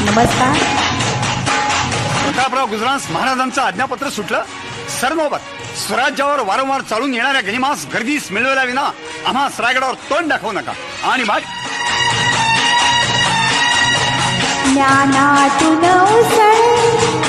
नमस्कार. प्रतापराव गुजरांस महाराजांचं आज्ञापत्र सुटलं? सरनोबत स्वराज्यावर वारंवार चालून येणाऱ्या गनिमास गर्दीस मिळवल्या विना आम्हा सरायगडावर तोंड दाखवू नका. आणि मग? ज्ञानातून उसळ